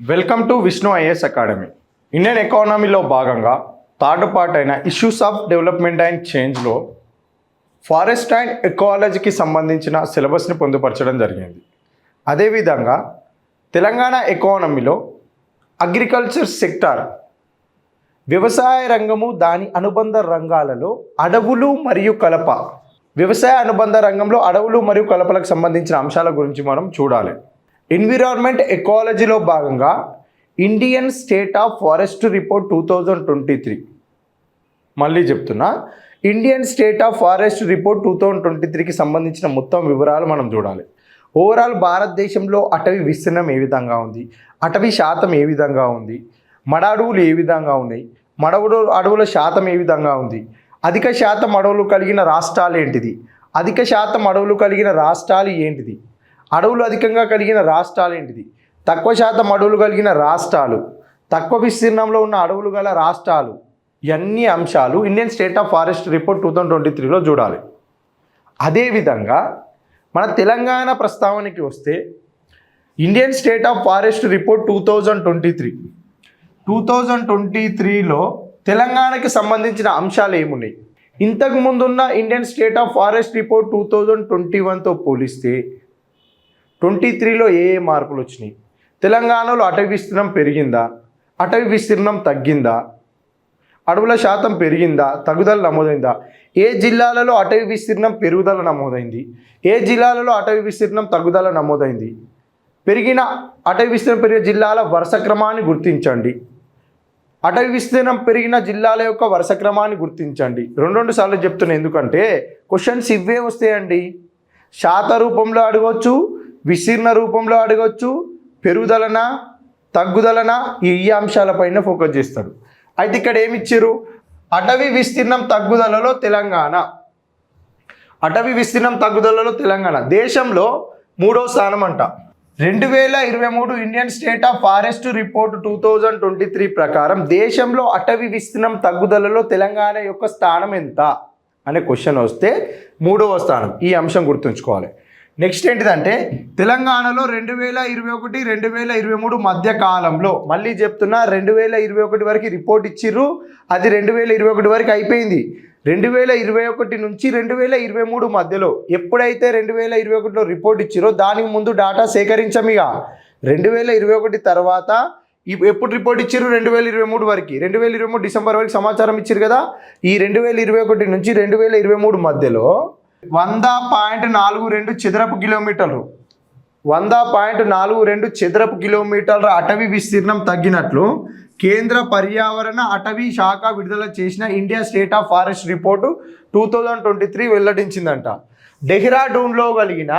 Welcome to Vishnu IAS academy Indian ఎకానమీలో భాగంగా third part అయిన ఇష్యూస్ ఆఫ్ డెవలప్మెంట్ అండ్ చేంజ్లో ఫారెస్ట్ అండ్ ఎకాలజీకి సంబంధించిన సిలబస్ని పొందుపరచడం జరిగింది. అదేవిధంగా తెలంగాణ ఎకానమీలో అగ్రికల్చర్ సెక్టార్ వ్యవసాయ రంగము దాని అనుబంధ రంగాలలో అడవులు మరియు కలప వ్యవసాయ అనుబంధ రంగంలో అడవులు మరియు కలపలకు సంబంధించిన అంశాల గురించి మనం చూడాలి. ఎన్విరాన్మెంట్ ఎకాలజీలో భాగంగా Indian state of forest report two thousand twenty three మళ్ళీ చెప్తున్నా Indian state of forest report two thousand twenty త్రీకి సంబంధించిన మొత్తం వివరాలు మనం చూడాలి. ఓవరాల్ భారతదేశంలో అటవీ విస్తీర్ణం ఏ విధంగా ఉంది? అటవీ శాతం ఏ విధంగా ఉంది? మడ అడవులు ఏ విధంగా ఉన్నాయి? మడవడు అడవుల శాతం ఏ విధంగా ఉంది? అధిక శాతం అడవులు కలిగిన రాష్ట్రాలు ఏంటిది? అధిక శాతం అడవులు కలిగిన రాష్ట్రాలు ఏంటిది? అడవులు అధికంగా కలిగిన రాష్ట్రాలు ఏంటిది? తక్కువ శాతం అడవులు కలిగిన రాష్ట్రాలు. తక్కువ విస్తీర్ణంలో ఉన్న అడవులు గల రాష్ట్రాలు. ఇవన్నీ అంశాలు Indian state of forest report two thousand twenty త్రీలో చూడాలి. అదేవిధంగా మన తెలంగాణ ప్రస్తావనకి వస్తే Indian state of forest report two thousand twenty three. Two thousand twenty త్రీలో తెలంగాణకి సంబంధించిన అంశాలు ఏమున్నాయి? ఇంతకు ముందున్న Indian state of forest report two thousand twenty వన్తో పోలిస్తే ట్వంటీ త్రీలో ఏ ఏ మార్పులు వచ్చినాయి? తెలంగాణలో అటవీ విస్తీర్ణం పెరిగిందా? అటవీ విస్తీర్ణం తగ్గిందా? అడవుల శాతం పెరిగిందా? తగ్గుదల నమోదైందా? ఏ జిల్లాలలో అటవీ విస్తీర్ణం పెరుగుదల నమోదైంది? ఏ జిల్లాలలో అటవీ విస్తీర్ణం తగ్గుదల నమోదైంది? పెరిగిన అటవీ విస్తీర్ణం పెరిగిన జిల్లాల వరుస క్రమాన్ని గుర్తించండి. అటవీ విస్తీర్ణం పెరిగిన జిల్లాల యొక్క వరుస క్రమాన్ని గుర్తించండి. రెండు రెండు సార్లు చెప్తున్నాను ఎందుకంటే క్వశ్చన్స్ ఇవే వస్తాయండి. శాత రూపంలో అడగవచ్చు విస్తీర్ణ రూపంలో అడగవచ్చు పెరుగుదలన తగ్గుదలన ఈ అంశాలపైన ఫోకస్ చేస్తాడు. అయితే ఇక్కడ ఏమిచ్చారు అటవీ విస్తీర్ణం తగ్గుదలలో తెలంగాణ. అటవీ విస్తీర్ణం తగ్గుదలలో తెలంగాణ. దేశంలో మూడో స్థానం అంట రెండు వేల ఇరవై మూడు Indian state of forest report two thousand twenty three ప్రకారం దేశంలో అటవీ విస్తీర్ణం తగ్గుదలలో తెలంగాణ యొక్క స్థానం ఎంత? అనే క్వశ్చన్ వస్తే మూడవ స్థానం. ఈ అంశం గుర్తుంచుకోవాలి. నెక్స్ట్ ఏంటిదంటే తెలంగాణలో రెండు వేల ఇరవై ఒకటి రెండు వేల ఇరవై మూడు మధ్య కాలంలో మళ్ళీ చెప్తున్నా రెండు వేల ఇరవై ఒకటి వరకు రిపోర్ట్ ఇచ్చిర్రు అది రెండు వేల ఇరవై ఒకటి వరకు అయిపోయింది రెండు వేల ఇరవై ఒకటి నుంచి రెండు వేల ఇరవై మూడు మధ్యలో ఎప్పుడైతే రెండు వేల ఇరవై ఒకటిలో రిపోర్ట్ ఇచ్చిరో దానికి ముందు డాటా సేకరించమిగా రెండు వేల ఇరవై ఒకటి తర్వాత ఎప్పుడు రిపోర్ట్ ఇచ్చారు రెండు వేల ఇరవై మూడు వరకు రెండు వేల ఇరవై మూడు డిసెంబర్ వరకు సమాచారం ఇచ్చారు కదా ఈ రెండు వేల ఇరవై ఒకటి నుంచి రెండు వేల ఇరవై మూడు మధ్యలో వంద పాయింట్ నాలుగు రెండు చదరపు కిలోమీటర్లు. వంద పాయింట్ నాలుగు రెండు చదరపు కిలోమీటర్ల అటవీ విస్తీర్ణం తగ్గినట్లు కేంద్ర పర్యావరణ అటవీ శాఖ విడుదల చేసిన India state of forest report two thousand twenty three వెల్లడించిందంట. డెహ్రాడూన్లో కలిగిన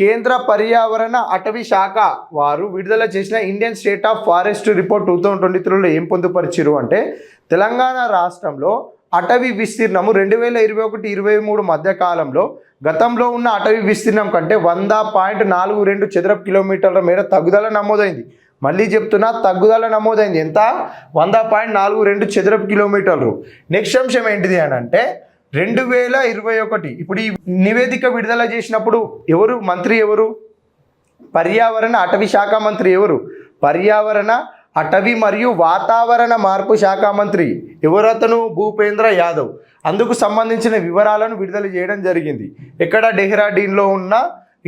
కేంద్ర పర్యావరణ అటవీ శాఖ వారు విడుదల చేసిన Indian state of forest report two thousand twenty త్రీలో ఏం పొందుపరిచారు అంటే తెలంగాణ రాష్ట్రంలో అటవీ విస్తీర్ణము రెండు వేల ఇరవై ఒకటి ఇరవై మూడు మధ్య కాలంలో గతంలో ఉన్న అటవీ విస్తీర్ణం కంటే వంద పాయింట్ నాలుగు రెండు చదరపు కిలోమీటర్ల మేర తగ్గుదల నమోదైంది. మళ్ళీ చెప్తున్నా తగ్గుదల నమోదైంది. ఎంత? వంద పాయింట్ నాలుగు రెండు చదరపు కిలోమీటర్లు. నెక్స్ట్ అంశం ఏంటిది అని అంటే రెండు వేల ఇరవై ఒకటి ఇప్పుడు ఈ నివేదిక విడుదల చేసినప్పుడు ఎవరు? మంత్రి ఎవరు? పర్యావరణ అటవీ శాఖ మంత్రి ఎవరు? పర్యావరణ అటవీ మరియు వాతావరణ మార్పు శాఖ మంత్రి యువరతను భూపేంద్ర యాదవ్ అందుకు సంబంధించిన వివరాలను విడుదల చేయడం జరిగింది. ఎక్కడ డెహ్రాడీన్లో ఉన్న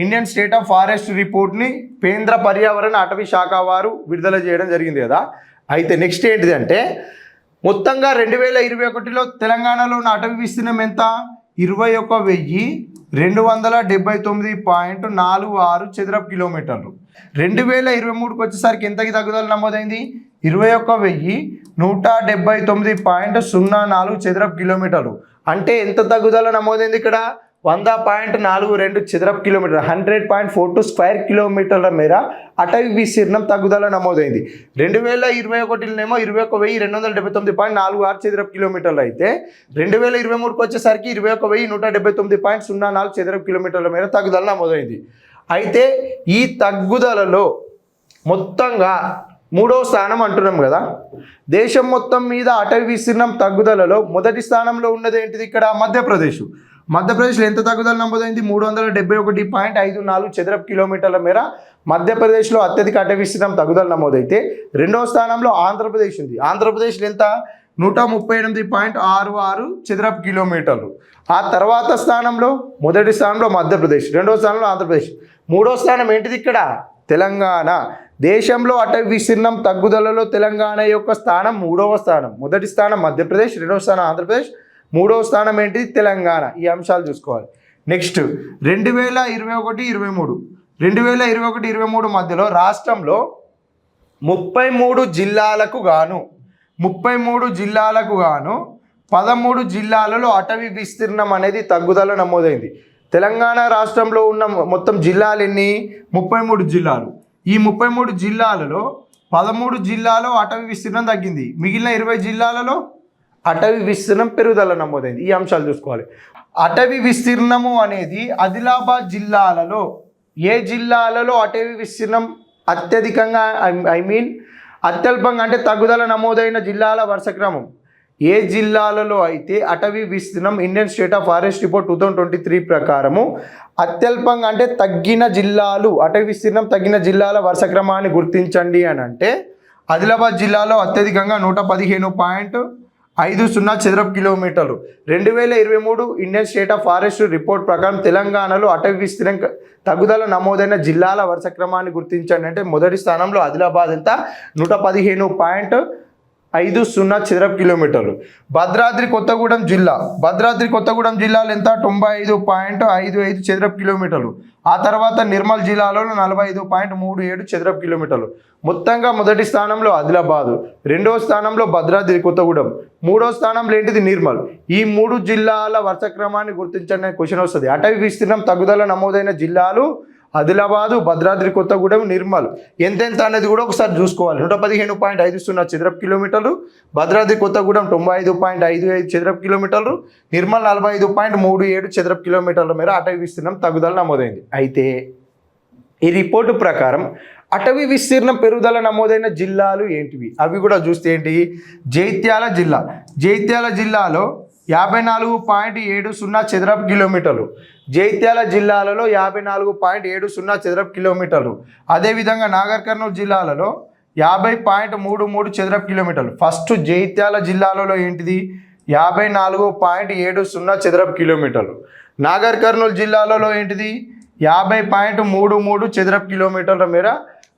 ఇండియన్ స్టేట్ ఆఫ్ ఫారెస్ట్ రిపోర్ట్ని కేంద్ర పర్యావరణ అటవీ శాఖ వారు విడుదల చేయడం జరిగింది కదా. అయితే నెక్స్ట్ ఏంటిది అంటే మొత్తంగా రెండు వేల ఇరవై ఒకటిలో తెలంగాణలో ఉన్న అటవీ విస్తీర్ణం ఎంత? ఇరవై ఒక్క వెయ్యి రెండు వందల డెబ్బై తొమ్మిది పాయింట్ నాలుగు ఆరు చదరపు కిలోమీటర్లు. రెండు వేల ఇరవై మూడుకి వచ్చేసరికి ఎంతకి తగ్గుదల నమోదైంది? ఇరవై ఒక్క వెయ్యి నూట డెబ్బై తొమ్మిది పాయింట్ సున్నా నాలుగు చదరపు కిలోమీటర్లు. అంటే ఎంత తగ్గుదల నమోదైంది ఇక్కడ? వంద పాయింట్ నాలుగు రెండు చదరపు kilometre hundred point four two square కిలోమీటర్ల మేర అటవీ విస్తీర్ణం తగ్గుదల నమోదైంది. రెండు వేల ఇరవై ఒకటిలోనేమో ఇరవై ఒక వెయ్యి రెండు వందల డెబ్బై తొమ్మిది పాయింట్ నాలుగు ఆరు చదరపు కిలోమీటర్లు అయితే రెండు వేల ఇరవై మూడుకి వచ్చేసరికి ఇరవై ఒక వెయ్యి నూట డెబ్బై తొమ్మిది పాయింట్ సున్నా నాలుగు చదరపు కిలోమీటర్ల మేర తగ్గుదల నమోదైంది. అయితే ఈ తగ్గుదలలో మొత్తంగా మూడవ స్థానం అంటున్నాం కదా దేశం మొత్తం మీద అటవీ విస్తీర్ణం తగ్గుదలలో మొదటి స్థానంలో ఉన్నది ఏంటిది ఇక్కడ? మధ్యప్రదేశ్. మధ్యప్రదేశ్లో ఎంత తగ్గుదల నమోదైంది? మూడు వందల డెబ్బై ఒకటి పాయింట్ ఐదు నాలుగు చదరపు కిలోమీటర్ల మేర. మధ్యప్రదేశ్లో అత్యధిక అటవీ తగ్గుదల నమోదైతే. రెండవ స్థానంలో ఆంధ్రప్రదేశ్ ఉంది. ఆంధ్రప్రదేశ్లో ఎంత? నూట ముప్పై ఎనిమిది పాయింట్ ఆరు ఆరు చదరపు కిలోమీటర్లు. ఆ తర్వాత స్థానంలో మొదటి స్థానంలో మధ్యప్రదేశ్ రెండవ స్థానంలో ఆంధ్రప్రదేశ్. మూడో స్థానం ఏంటిది ఇక్కడ? తెలంగాణ. దేశంలో అటవీ విస్తీర్ణం తగ్గుదలలో తెలంగాణ యొక్క స్థానం మూడవ స్థానం. మొదటి స్థానం మధ్యప్రదేశ్ రెండవ స్థానం ఆంధ్రప్రదేశ్. మూడవ స్థానం ఏంటిది తెలంగాణ. ఈ అంశాలు చూసుకోవాలి. నెక్స్ట్ రెండు వేల ఇరవై ఒకటి ఇరవై మూడు రెండు వేల ఇరవై ఒకటి ఇరవై మూడు మధ్యలో రాష్ట్రంలో ముప్పై మూడు జిల్లాలకు గాను ముప్పై మూడు జిల్లాలకు గాను పదమూడు జిల్లాలలో అటవీ విస్తీర్ణం అనేది తగ్గుదల నమోదైంది. తెలంగాణ రాష్ట్రంలో ఉన్న మొత్తం జిల్లాలు ఎన్ని? ముప్పై మూడు జిల్లాలు. ఈ ముప్పై మూడు జిల్లాలలో పదమూడు జిల్లాలో అటవీ విస్తీర్ణం తగ్గింది. మిగిలిన ఇరవై జిల్లాలలో అటవీ విస్తీర్ణం పెరుగుదల నమోదైంది. ఈ అంశాలు చూసుకోవాలి. అటవీ విస్తీర్ణము అనేది ఆదిలాబాద్ జిల్లాలలో ఏ జిల్లాలలో అటవీ విస్తీర్ణం అత్యధికంగా ఐ మీన్ అత్యల్పంగా అంటే తగ్గుదల నమోదైన జిల్లాల వరుస క్రమం. ఏ జిల్లాలలో అయితే అటవీ విస్తీర్ణం Indian state of forest report two thousand twenty three ప్రకారము అత్యల్పంగా అంటే తగ్గిన జిల్లాలు అటవీ విస్తీర్ణం తగ్గిన జిల్లాల వరుస క్రమాన్ని గుర్తించండి అని అంటే ఆదిలాబాద్ జిల్లాలో అత్యధికంగా నూట పదిహేను పాయింట్ ఐదు సున్నా చదరపు కిలోమీటర్లు. రెండు వేల ఇరవై మూడు Indian state of forest report ప్రకారం తెలంగాణలో అటవీ విస్తీర్ణం తగ్గుదల నమోదైన జిల్లాల వరుస క్రమాన్ని గుర్తించండి. అంటే మొదటి స్థానంలో ఆదిలాబాద్ ఎంత? నూట పదిహేను పాయింట్ ఐదు సున్నా చదరపు కిలోమీటర్లు. భద్రాద్రి కొత్తగూడెం జిల్లా. భద్రాద్రి కొత్తగూడెం జిల్లాలో ఎంత? తొంభై ఐదు పాయింట్ ఐదు ఐదు చదరపు కిలోమీటర్లు. ఆ తర్వాత నిర్మల్ జిల్లాలో నలభై ఐదు పాయింట్ మూడు ఏడు చదరపు కిలోమీటర్లు. మొత్తంగా మొదటి స్థానంలో ఆదిలాబాదు రెండవ స్థానంలో భద్రాద్రి కొత్తగూడెం మూడో స్థానంలో ఏంటిది? నిర్మల్. ఈ మూడు జిల్లాల వరుస క్రమాన్ని గుర్తించండి క్వశ్చన్ వస్తుంది. అటవీ విస్తీర్ణం తగ్గుదల నమోదైన జిల్లాలు ఆదిలాబాదు భద్రాద్రి కొత్తగూడెం నిర్మల్. ఎంతెంత అనేది కూడా ఒకసారి చూసుకోవాలి. నూట పదిహేను పాయింట్ ఐదు సున్నా చదరపు కిలోమీటర్లు. భద్రాద్రి కొత్తగూడెం తొంభై ఐదు పాయింట్ ఐదు ఐదు చదరపు కిలోమీటర్లు. నిర్మల్ నలభై ఐదు పాయింట్ మూడు ఏడు చదరపు కిలోమీటర్ల మేర అటవీ విస్తీర్ణం తగ్గుదల నమోదైంది. అయితే ఈ రిపోర్టు ప్రకారం అటవీ విస్తీర్ణం పెరుగుదల నమోదైన జిల్లాలు ఏంటివి? అవి కూడా చూస్తే ఏంటి? జైత్యాల జిల్లా. జైత్యాల జిల్లాలో యాభై నాలుగు పాయింట్ ఏడు సున్నా చదరపు కిలోమీటర్లు. జైత్యాల జిల్లాలలో యాభై నాలుగు పాయింట్ ఏడు సున్నా చదరపు కిలోమీటర్లు. అదేవిధంగా నాగర్ కర్నూలు జిల్లాలలో యాభై పాయింట్ మూడు మూడు చదరపు కిలోమీటర్లు. ఫస్ట్ జైత్యాల జిల్లాలలో ఏంటిది? యాభై నాలుగు పాయింట్ ఏడు సున్నా చదరపు కిలోమీటర్లు. నాగర్ కర్నూలు జిల్లాలలో ఏంటిది? యాభై పాయింట్ మూడు మూడు చదరపు కిలోమీటర్ల మేర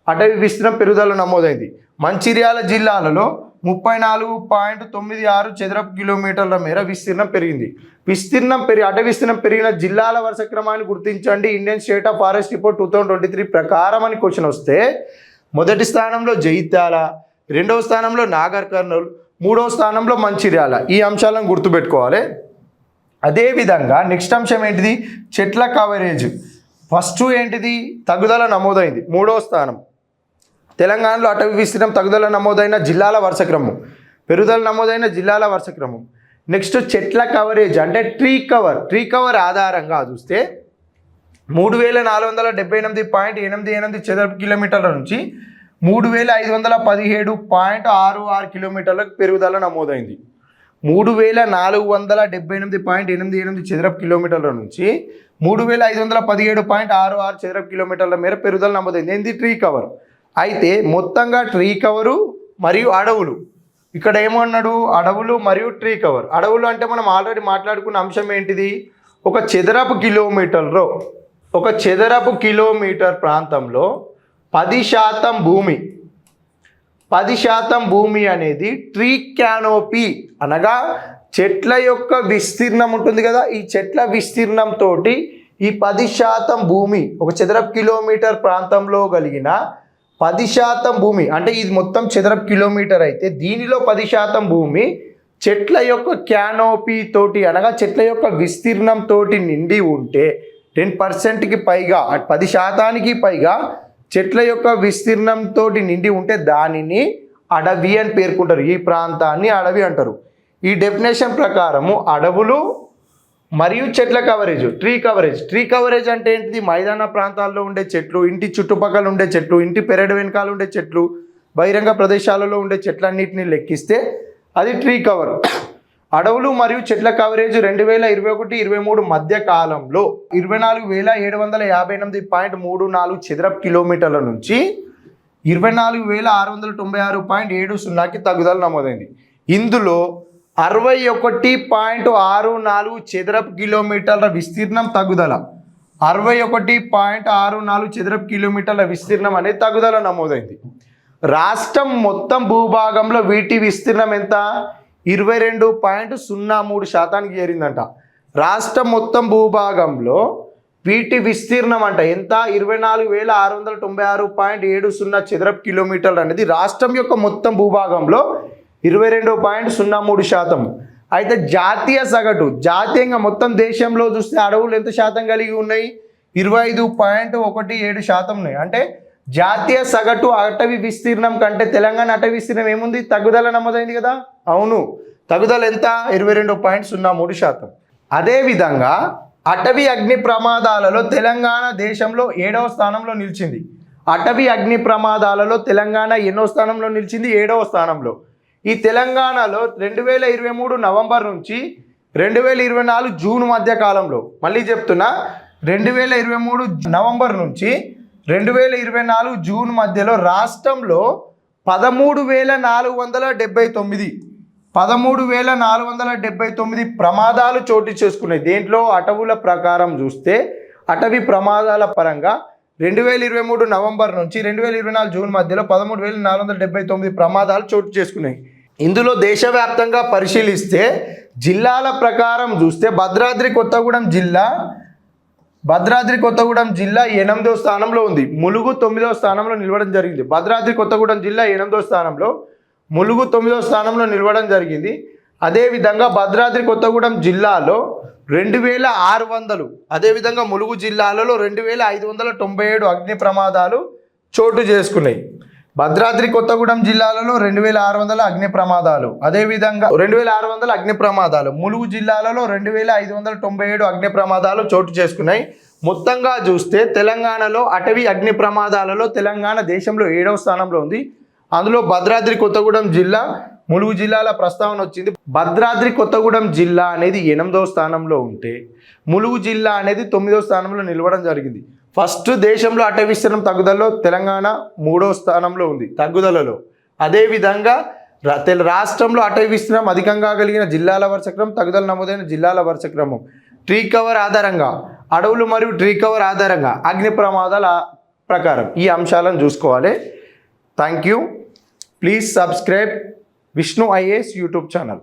అటవీ విస్తీర్ణం పెరుగుదల నమోదైంది. మంచిర్యాల జిల్లాలలో ముప్పై నాలుగు పాయింట్ తొమ్మిది ఆరు చదరపు కిలోమీటర్ల మేర విస్తీర్ణం పెరిగింది. విస్తీర్ణం పెరిగి అటవీ విస్తీర్ణం పెరిగిన జిల్లాల వరుస క్రమాన్ని గుర్తించండి. Indian state of forest report two thousand twenty three ప్రకారం అని క్వశ్చన్ వస్తే మొదటి స్థానంలో జైత్యాల రెండవ స్థానంలో నాగర్ కర్నూల్ మూడవ స్థానంలో మంచిర్యాల. ఈ అంశాలను గుర్తుపెట్టుకోవాలి. అదేవిధంగా నెక్స్ట్ అంశం ఏంటిది? చెట్ల కవరేజ్. ఫస్ట్ ఏంటిది? తగుదల నమోదైంది. మూడవ స్థానం. తెలంగాణలో అటవీ విస్తీర్ణం తగుదల నమోదైన జిల్లాల వరుస క్రమం. పెరుగుదల నమోదైన జిల్లాల వరుసక్రమం నెక్స్ట్ చెట్ల కవరేజ్ అంటే ట్రీ కవర్. ట్రీ కవర్ ఆధారంగా చూస్తే మూడు వేల నాలుగు వందల డెబ్బై ఎనిమిది పాయింట్ ఎనిమిది ఎనిమిది చదరపు కిలోమీటర్ల నుంచి మూడు వేల ఐదు వందల పదిహేడు పాయింట్ ఆరు ఆరు కిలోమీటర్లకు పెరుగుదల నమోదైంది. మూడు వేల నాలుగు వందల డెబ్బై ఎనిమిది పాయింట్ ఎనిమిది ఎనిమిది చదరపు కిలోమీటర్ల నుంచి మూడు వేల ఐదు వందల పదిహేడు పాయింట్ ఆరు ఆరు చదరపు కిలోమీటర్ల మేర పెరుగుదల నమోదైంది. ఏంది? Tree cover. అయితే మొత్తంగా ట్రీ కవరు మరియు అడవులు. ఇక్కడ ఏమన్నాడు? అడవులు మరియు ట్రీ కవర్. అడవులు అంటే మనం ఆల్రెడీ మాట్లాడుకున్న అంశం ఏంటిది? ఒక చదరపు కిలోమీటర్లో ఒక చదరపు కిలోమీటర్ ప్రాంతంలో పది శాతం భూమి పది శాతం భూమి అనేది ట్రీ క్యానోపీ అనగా చెట్ల యొక్క విస్తీర్ణం ఉంటుంది కదా ఈ చెట్ల విస్తీర్ణం తోటి ఈ పది శాతం భూమి ఒక చదరపు కిలోమీటర్ ప్రాంతంలో కలిగిన పది శాతం భూమి అంటే ఇది మొత్తం చదరపు కిలోమీటర్ అయితే దీనిలో పది శాతం భూమి చెట్ల యొక్క క్యానోపీ తోటి అనగా చెట్ల యొక్క విస్తీర్ణం తోటి నిండి ఉంటే టెన్ పర్సెంట్కి పైగా పది శాతానికి పైగా చెట్ల యొక్క విస్తీర్ణం తోటి నిండి ఉంటే దానిని అడవి అని పేర్కొంటారు. ఈ ప్రాంతాన్ని అడవి అంటారు. ఈ డెఫినేషన్ ప్రకారము అడవులు మరియు చెట్ల coverage tree coverage tree coverage అంటే ఏంటిది? మైదాన ప్రాంతాల్లో ఉండే చెట్లు ఇంటి చుట్టుపక్కల ఉండే చెట్లు ఇంటి పెరడు వెనకాల ఉండే చెట్లు బహిరంగ ప్రదేశాలలో ఉండే చెట్లన్నిటిని లెక్కిస్తే అది ట్రీ కవర్ అడవులు మరియు చెట్ల కవరేజ్ రెండు వేల ఇరవై ఒకటి ఇరవై మూడు మధ్య కాలంలో ఇరవై నాలుగు వేల ఏడు వందల యాభై ఎనిమిది పాయింట్ మూడు నాలుగు చదరపు కిలోమీటర్ల నుంచి ఇరవై నాలుగు వేల ఆరు వందల తొంభై ఆరు పాయింట్ ఏడు సున్నాకి తగ్గుదల నమోదైంది. ఇందులో అరవై ఒకటి పాయింట్ ఆరు నాలుగు చదరపు కిలోమీటర్ల విస్తీర్ణం తగ్గుదల. అరవై ఒకటి పాయింట్ ఆరు నాలుగు చదరపు కిలోమీటర్ల విస్తీర్ణం అనేది తగ్గుదల నమోదైంది. రాష్ట్రం మొత్తం భూభాగంలో వీటి విస్తీర్ణం ఎంత? ఇరవై రెండు పాయింట్ సున్నా మూడు శాతానికి చేరిందంట. రాష్ట్రం మొత్తం భూభాగంలో వీటి విస్తీర్ణం అంట ఎంత? ఇరవై నాలుగు వేల ఆరు వందల తొంభై ఆరు పాయింట్ ఏడు సున్నా చదరపు కిలోమీటర్లు అనేది రాష్ట్రం యొక్క మొత్తం భూభాగంలో ఇరవై రెండు పాయింట్ సున్నా మూడు శాతం. అయితే జాతీయ సగటు జాతీయంగా మొత్తం దేశంలో చూస్తే అడవులు ఎంత శాతం కలిగి ఉన్నాయి? ఇరవై ఐదు పాయింట్ ఒకటి ఏడు శాతం ఉన్నాయి. అంటే జాతీయ సగటు అటవీ విస్తీర్ణం కంటే తెలంగాణ అటవీ విస్తీర్ణం ఏముంది? తగ్గుదల నమోదైంది కదా? అవును. తగ్గుదల ఎంత? ఇరవై రెండు పాయింట్ సున్నా మూడు శాతం. అదేవిధంగా అటవీ అగ్ని ప్రమాదాలలో తెలంగాణ దేశంలో ఏడవ స్థానంలో నిలిచింది. అటవీ అగ్ని ప్రమాదాలలో తెలంగాణ ఎన్నో స్థానంలో నిలిచింది? ఏడవ స్థానంలో. ఈ తెలంగాణలో రెండు వేల ఇరవై మూడు నవంబర్ నుంచి రెండు వేల ఇరవై నాలుగు జూన్ మధ్య కాలంలో మళ్ళీ చెప్తున్నా రెండు వేల ఇరవై మూడు నవంబర్ నుంచి రెండు వేల ఇరవై నాలుగు జూన్ మధ్యలో రాష్ట్రంలో పదమూడు వేల నాలుగు వందల డెబ్బై తొమ్మిది పదమూడు వేల నాలుగు వందల డెబ్బై తొమ్మిది ప్రమాదాలు చోటు చేసుకున్నాయి. దేంట్లో అటవుల ప్రకారం చూస్తే అటవీ ప్రమాదాల పరంగా రెండు వేల ఇరవై మూడు నవంబర్ నుంచి రెండు వేల ఇరవై నాలుగు జూన్ మధ్యలో పదమూడు వేల నాలుగు వందల డెబ్బై తొమ్మిది ప్రమాదాలు చోటు చేసుకున్నాయి. ఇందులో దేశవ్యాప్తంగా పరిశీలిస్తే జిల్లాల ప్రకారం చూస్తే భద్రాద్రి కొత్తగూడెం జిల్లా భద్రాద్రి కొత్తగూడెం జిల్లా ఎనిమిదో స్థానంలో ఉంది. ములుగు తొమ్మిదో స్థానంలో నిలవడం జరిగింది. భద్రాద్రి కొత్తగూడెం జిల్లా ఎనిమిదో స్థానంలో ములుగు తొమ్మిదో స్థానంలో నిలవడం జరిగింది. అదేవిధంగా భద్రాద్రి కొత్తగూడెం జిల్లాలో రెండు వేల ఆరు వందలు. అదేవిధంగా ములుగు జిల్లాలలో రెండు వేల ఐదు వందల తొంభై ఏడు అగ్ని ప్రమాదాలు చోటు చేసుకున్నాయి. భద్రాద్రి కొత్తగూడెం జిల్లాలలో రెండు వేల ఆరు వందల అగ్ని ప్రమాదాలు. అదేవిధంగా రెండు వేల ఆరు వందల అగ్ని ప్రమాదాలు. ములుగు జిల్లాలలో రెండు వేల ఐదు వందల తొంభై ఏడు అగ్ని ప్రమాదాలు చోటు చేసుకున్నాయి. మొత్తంగా చూస్తే తెలంగాణలో అటవీ అగ్ని ప్రమాదాలలో తెలంగాణ దేశంలో ఏడవ స్థానంలో ఉంది. అందులో భద్రాద్రి కొత్తగూడెం జిల్లా ములుగు జిల్లాల ప్రస్తావన వచ్చింది. భద్రాద్రి కొత్తగూడెం జిల్లా అనేది ఎనిమిదవ స్థానంలో ఉంటే ములుగు జిల్లా అనేది తొమ్మిదవ స్థానంలో నిలవడం జరిగింది. ఫస్ట్ దేశంలో అటవీ విస్తీర్ణం తగ్గుదలలో తెలంగాణ మూడో స్థానంలో ఉంది తగ్గుదలలో. అదేవిధంగా రాష్ట్రంలో అటవీ విస్తీర్ణం అధికంగా కలిగిన జిల్లాల వరుసక్రమం తగ్గుదల నమోదైన జిల్లాల వరుసక్రమం ట్రీ కవర్ ఆధారంగా అడవులు మరియు ట్రీ కవర్ ఆధారంగా అగ్ని ప్రమాదాల ప్రకారం ఈ అంశాలను చూసుకోవాలి. Thank you. Please subscribe. Vishnu IAS YouTube channel.